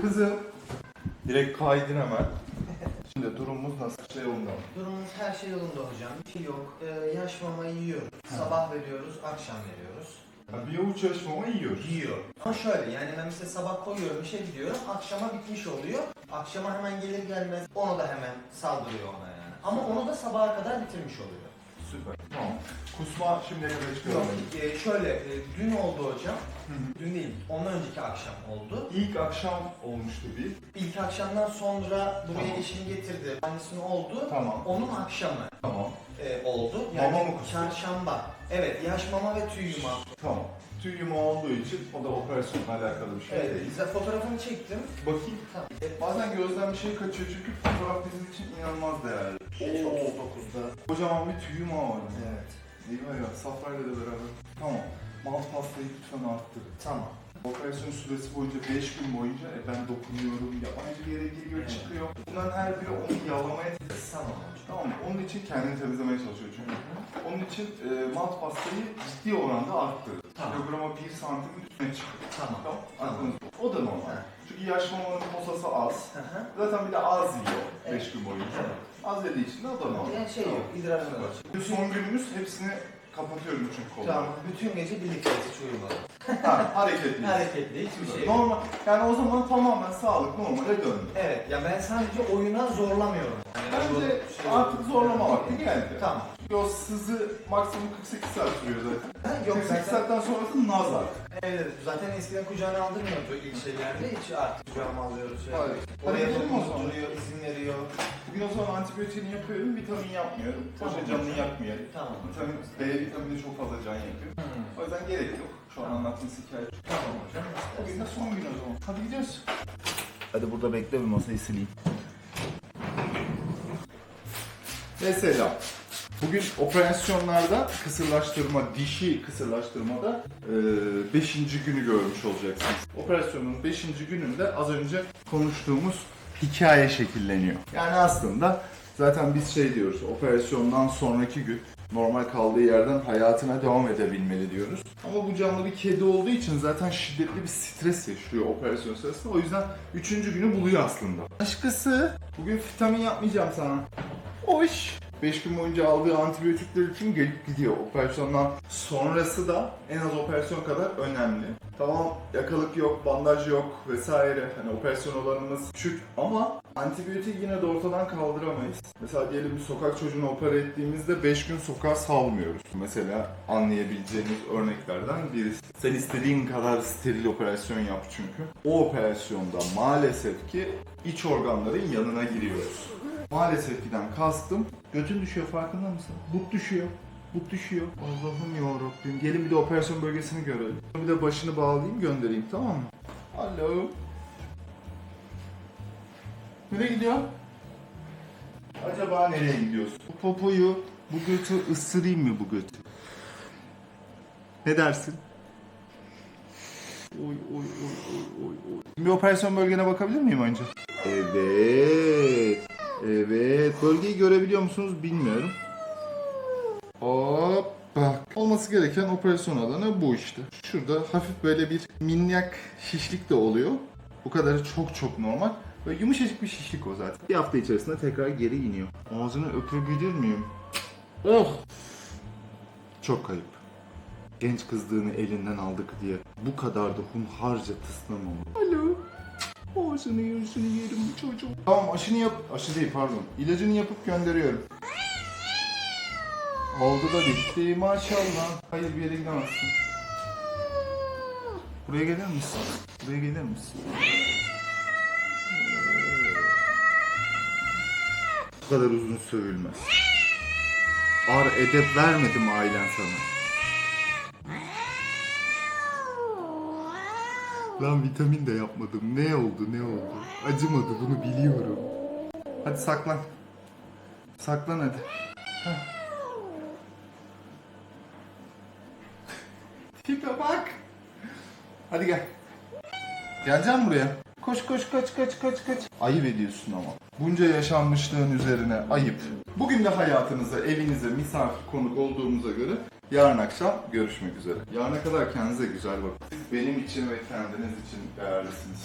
Kızım. Direkt kaydın hemen. Şimdi durumumuz nasıl? Şey yolunda mı? Durumumuz her şey yolunda hocam. Bir şey yok. Ee, yaş mamayı yiyoruz. Sabah veriyoruz, akşam veriyoruz. Ya bir avuç yaşmama yiyoruz. Yiyor. Ama şöyle yani ben mesela sabah koyuyorum işe gidiyorum. Akşama bitmiş oluyor. Akşama hemen gelir gelmez onu da hemen saldırıyor ona yani. Ama onu da sabaha kadar bitirmiş oluyor. Süper. Tamam. Kusma şimdiye kadar çıkıyor. Yok, e, şöyle e, dün oldu hocam. Dün değil, ondan önceki akşam oldu. İlk akşam olmuştu bir. İlk akşamdan sonra buraya Tamam. eşini getirdi. Annesinin oldu. Tamam. Onun akşamı Tamam. E, oldu. Mama mı kustu? Çarşamba. Evet, yaş mama ve tüy yuma. Tamam. Tüy yumağı olduğu için o da operasyonla alakalı bir şey Evet, değil. size fotoğrafını çektim. Bakayım. Tamam. Bazen gözden bir şey kaçıyor çünkü fotoğraf bizim için inanılmaz değerli. Oo. 39'da. Kocaman bir tüy yumağı var. Evet. Eyvah ya, safrayla da beraber. Tamam. Malt pastayı lütfen arttır. Tamam. Operasyon süresi boyunca 5 gün boyunca e, ben dokunuyorum, yabancı bir yere giriyor Evet. çıkıyor. Bunların her biri onu yağlamaya Tamam. Tamam mı? Onun için kendini temizlemeye çalışıyor çünkü. Onun için e, malt pastayı ciddi oranda arttırır. Tamam. Kilograma 1 santim üstüne çıkıyor. Tamam. Tamam. Aklınızda. O da normal. Ha. Çünkü yaş mamanın posası az. Hı hı. Zaten bir de az yiyor 5 Evet. gün boyunca. Evet. Az yediği için de o da normal. Yani şey yok, idrarını var. Bu son günümüz hepsini kapatıyorum çünkü kolları. Tamam, bütün gece birlikte uyumadım. Ha, hareketli. Hareketli, hiçbir şey yok. Normal. Yani o zaman tamamen sağlık normale döndü. Evet, ya ben sadece oyuna zorlamıyorum. Bence şey- artık zorlama vakti geldi. Tamam. Çünkü o sızı maksimum 48 saat sürüyor zaten. Yok 48 zaten, saatten sonrası nazar. evet, zaten eskiden kucağına aldırmıyordu ilk şeylerde. Hiç artık kucağıma alıyoruz. Şey Hayır. Oraya gidelim o dokunup zaman. duruyor, izin veriyor. Bugün o zaman antibiyotiğini yapıyorum, vitamin yapmıyorum. Tamam. Boşa canını yakmayalım. Tamam. Vitamin, B vitamini çok fazla can yakıyor. O yüzden gerek yok. Şu an anlattığınız hikaye. Tamam hocam. Bugün de son gün o zaman. Hadi gidiyoruz. Hadi burada bekle bir masayı sileyim. Mesela bugün operasyonlarda kısırlaştırma, dişi kısırlaştırmada 5. günü görmüş olacaksınız. Operasyonun 5. gününde az önce konuştuğumuz hikaye şekilleniyor. Yani aslında zaten biz şey diyoruz, operasyondan sonraki gün normal kaldığı yerden hayatına devam edebilmeli diyoruz. Ama bu canlı bir kedi olduğu için zaten şiddetli bir stres yaşıyor operasyon sırasında. O yüzden 3. günü buluyor aslında. Aşkısı, bugün vitamin yapmayacağım sana. Hoş. 5 gün boyunca aldığı antibiyotikler için gelip gidiyor. Operasyondan sonrası da en az operasyon kadar önemli. Tamam yakalık yok, bandaj yok vesaire. Hani operasyon olanımız düşük ama antibiyotik yine de ortadan kaldıramayız. Mesela diyelim bir sokak çocuğunu opera ettiğimizde 5 gün sokağa salmıyoruz. Mesela anlayabileceğiniz örneklerden birisi. Sen istediğin kadar steril operasyon yap çünkü. O operasyonda maalesef ki iç organların yanına giriyoruz. Maalesef giden kastım. Götün düşüyor farkında mısın? But düşüyor. But düşüyor. Allah'ım yarabbim. Gelin bir de operasyon bölgesini görelim. Bir de başını bağlayayım göndereyim tamam mı? Alo. Nereye gidiyor? Acaba nereye gidiyorsun? Bu popoyu, bu götü ısırayım mı bu götü? Ne dersin? Oy oy oy oy oy oy. Bir operasyon bölgene bakabilir miyim önce? Evet. Evet. Bölgeyi görebiliyor musunuz bilmiyorum. Hop bak. Olması gereken operasyon alanı bu işte. Şurada hafif böyle bir minnak şişlik de oluyor. Bu kadarı çok çok normal. Böyle yumuşacık bir şişlik o zaten. Bir hafta içerisinde tekrar geri iniyor. Ağzını öpebilir miyim? Oh! Çok kayıp. Genç kızdığını elinden aldık diye bu kadar da hunharca tıslamamalı. Alo. Ağzını yüzünü yerim çocuğum. Tamam aşını yap... Aşı değil pardon. İlacını yapıp gönderiyorum. Oldu da bitti maşallah. Hayır bir yere gidemezsin. Buraya gelir misin? Buraya gelir misin? Bu kadar uzun sövülmez. Ar edep vermedim ailen sana. Lan vitamin de yapmadım. Ne oldu ne oldu? Acımadı bunu biliyorum. Hadi saklan. Saklan hadi. Heh. Tipe bak. Hadi gel. Geleceğim buraya. Koş koş kaç kaç kaç kaç. Ayıp ediyorsun ama. Bunca yaşanmışlığın üzerine ayıp. Bugün de hayatınıza, evinize misafir konuk olduğumuza göre yarın akşam görüşmek üzere. Yarına kadar kendinize güzel bakın. Benim için ve kendiniz için değerlisiniz.